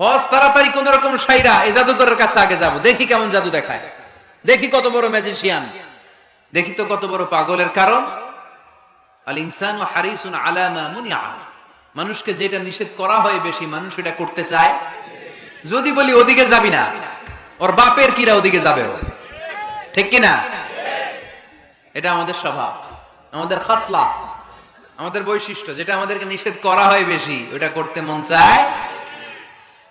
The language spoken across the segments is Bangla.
হজ তাড়াতাড়ি কোন রকম সাইরা এই জাদুকরের কাছে আগে যাব। দেখি কেমন জাদু দেখায়। দেখি কত বড় ম্যাজিশিয়ান দেখি তো কত বড় পাগলের কারণ। আল ইনসান হারিসুন আলামা মুনিয়া মানুষকে যেটা নিষেধ করা হয় বেশি, মানুষ এটা করতে চায়। যদি বলি ওদিকে যাবি না, ওর বাপের কিরা ওদিকে যাবে। ঠিক কিনা? এটা আমাদের স্বভাব, আমাদের খাসলা, আমাদের বৈশিষ্ট্য। যেটা আমাদেরকে নিষেধ করা হয় বেশি, ওটা করতে মন চায়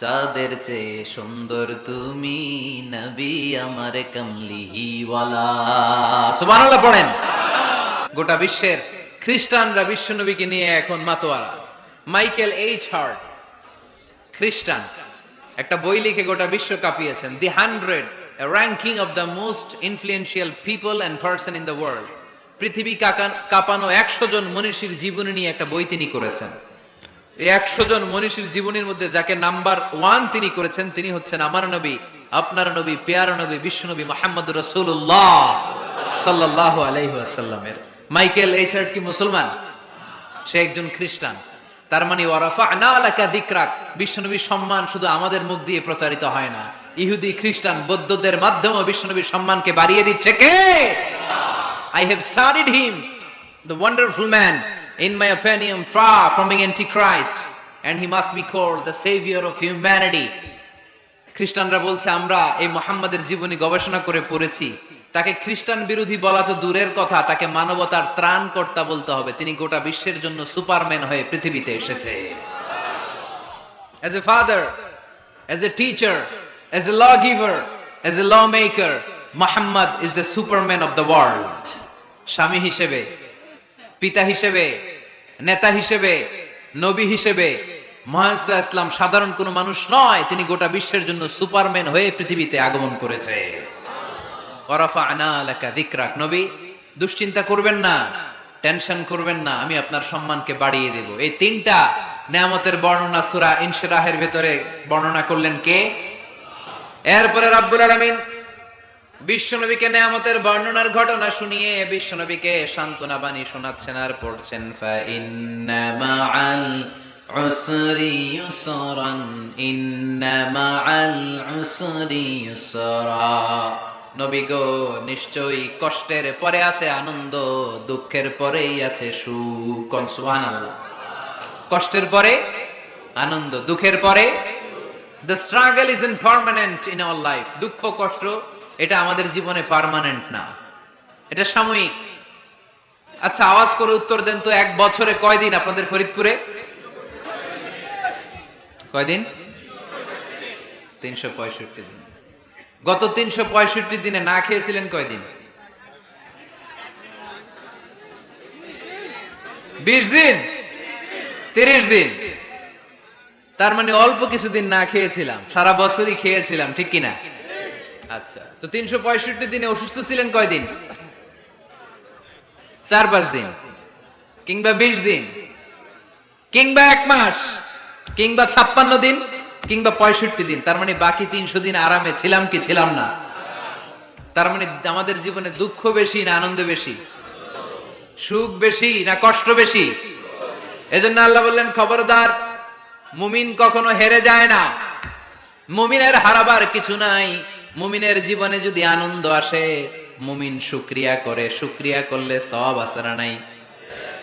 চাঁদের চেয়ে সুন্দর তুমি নবী আমার কমলিহিওয়ালা সুবহানাল্লাহ পড়েন। গোটা বিশ্বের খ্রিস্টানরা বিশ্বনবীকে নিয়ে এখন মাতোয়ারা। মাইকেল এইচ হার্ট, খ্রিস্টান। একটা বই লিখে গোটা বিশ্ব কাঁপিয়েছেন। The hundred ranking of the most influential people and person in the world. পৃথিবী কাঁপানো একশো জন মনীষীর জীবনী নিয়ে একটা বই তিনি করেছেন। এই একশো জন মনীষীর জীবনের মধ্যে যাকে নাম্বার ওয়ান তিনি করেছেন তিনি হচ্ছেন আমার নবী আপনার নবী পেয়ার নবী বিশ্বনবী মোহাম্মদ রসুল্লাহ সাল্লাহ আলাইসাল্লামের মাইকেল এইচার্ট কি মুসলমান? সে একজন খ্রিস্টান। তার মানে ওয়ারাফা না আলাকা দিকরাক বিশ্বনবীর সম্মান শুধু আমাদের মুখ দিয়ে প্রচারিত হয় না। ইহুদি খ্রিস্টান বৌদ্ধদের মাধ্যমে বিশ্বনবীর সম্মানকে বাড়িয়ে দিচ্ছে কে? I have studied him, the wonderful man, in my opinion, far from being antichrist, and he must be called the savior of humanity. খ্রিস্টানরা বলছে আমরা এই মোহাম্মদের জীবনী গবেষণা করে পড়েছি তাকে খ্রিস্টান বিরোধী বলা তো দূরের কথা তাকে মানবতার ত্রাণকর্তা বলতে হবে তিনি গোটা বিশ্বের জন্য সুপারম্যান হয়ে পৃথিবীতে এসেছে as a father, as a teacher, as a lawgiver, as a lawmaker, Muhammad is the superman of the world. স্বামী হিসেবে পিতা হিসেবে, নেতা হিসেবে, নবী হিসেবে মহাসা ইসলাম সাধারণ কোনো মানুষ নয়, তিনি গোটা বিশ্বের জন্য সুপারম্যান হয়ে পৃথিবীতে আগমন করেছে। ওরাফা নবী, দুশ্চিন্তা করবেন না, টেনশন করবেন না, আমি আপনার সম্মানকে বাড়িয়ে দেব। এই তিনটা নেয়ামতের বর্ণনা সুরা ইনশিরাহের ভেতরে বর্ণনা করলেন কে? এরপরে রাব্বুল আলামিন বিশ্বনবীকে নেয়ামতের বর্ণনার ঘটনা শুনিয়ে বিশ্বনবীকে সান্ত্বনা বাণী শোনাচ্ছেন আর পড়ছেন নবী গো, নিশ্চয়ই কষ্টের পরে আছে, আনন্দ দুঃখের পরেই আছে সুখ। সুবহানাল্লাহ। কষ্টের পরে, আনন্দ দুঃখের পরে the struggle is in permanent in our life দুঃখ, কষ্ট এটা আমাদের জীবনে পার্মানেন্ট না। এটা সাময়িক। আচ্ছা আওয়াজ করে উত্তর দেন তো এক বছরে কয়দিন আপনাদের ফরিদপুরে? কয়দিন তিনশো পঁয়ষট্টি দিন। গত তিনশো পঁয়ষট্টি দিনে না খেয়েছিলেন কয়দিন বিশ দিন? তিরিশ দিন? তার মানে অল্প কিছুদিন না খেয়েছিলাম। সারা বছরই খেয়েছিলাম, ঠিক কিনা? আচ্ছা তো তিনশো পঁয়ষট্টি দিনে অসুস্থ ছিলেন কয়দিন? চার পাঁচ দিন, কিংবা বিশ দিন, কিংবা এক মাস, কিংবা ছাপ্পান্ন দিন, কিংবা পঁয়ষট্টি দিন, তার মানে বাকি তিনশো দিন আরামে ছিলাম কি ছিলাম না? তার মানে আমাদের জীবনে দুঃখ বেশি না আনন্দ বেশি? সুখ বেশি না কষ্ট বেশি? এজন্য আল্লাহ বললেন, খবরদার, মুমিন কখনো হেরে যায় না। মুমিনের হারাবার কিছু নাই। মুমিনের জীবনে যদি আনন্দ আসে, মুমিন শুক্রিয়া করে। শুক্রিয়া করলে সব আসারা নাই।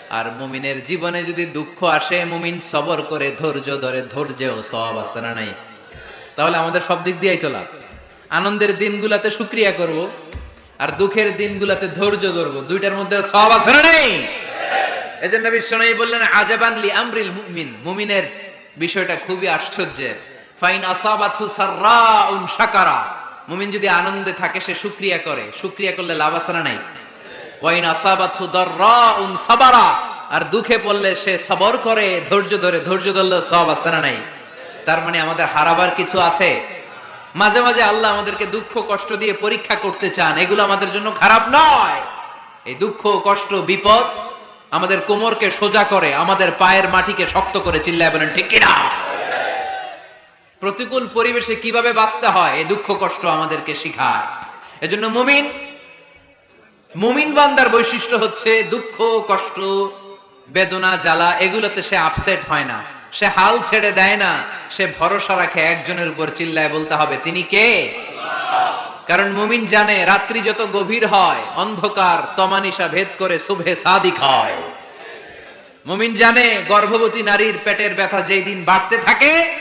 আর মুমিনের জীবনে যদি দুঃখ আসে, মুমিন সবর করে, ধৈর্য ধরে, ধৈর্যেও সব আসারা নাই। তাহলে আমাদের সব দিক দিয়েই চলা আনন্দের দিনগুলাতে শুক্রিয়া করব, আর দুঃখের দিনগুলাতে ধৈর্য ধরবো। দুইটার মধ্যে সব আসারা নেই। এজন্য বিশ্বনবী বললেন, আজাবান লি আমরিল মুমিন। মুমিনের বিষয়টা খুবই আশ্চর্যের। ফাইন আসাবাতহু সাররাউন শাকারা। মুমিন যদি আনন্দে থাকে, সে শুকরিয়া করে। শুকরিয়া করলে লাভ না নাই? ওয়াইন দাররাউন সাবারা। আর দুঃখে পড়লে সে সবর করে, ধৈর্য ধরে, ধৈর্য ধরলে সব না নাই? তার মানে আমাদের হারাবার কিছু আছে? মাঝে মাঝে আল্লাহ আমাদেরকে দুঃখ কষ্ট দিয়ে পরীক্ষা করতে চান। এগুলো আমাদের জন্য খারাপ নয়। এই দুঃখ কষ্ট, বিপদ আমাদের কোমরকে সোজা করে, আমাদের পায়ের মাটিকে শক্ত করে চিল্লায় বলেন, ঠিক কিনা? প্রতিকূল পরিবেশে কীভাবে বাঁচতে হয়? এই দুঃখ কষ্ট আমাদেরকে শিখায়। এজন্য মুমিন মুমিন বান্দার বৈশিষ্ট্য হচ্ছে দুঃখ, কষ্ট, বেদনা, জ্বালা, এগুলোতে সে আপসেট হয় না। সে হাল ছেড়ে দেয় না। সে ভরসা রাখে একজনের উপর, চিল্লায় বলতে হবে, তিনি কে? কারণ মুমিন জানে, রাত্রি যত গভীর হয়, অন্ধকার, তমানিসা ভেদ করে শুভে সাদিক হয়। মুমিন জানে, গর্ভবতী নারীর পেটের ব্যথা যেই দিন বাড়তে থাকে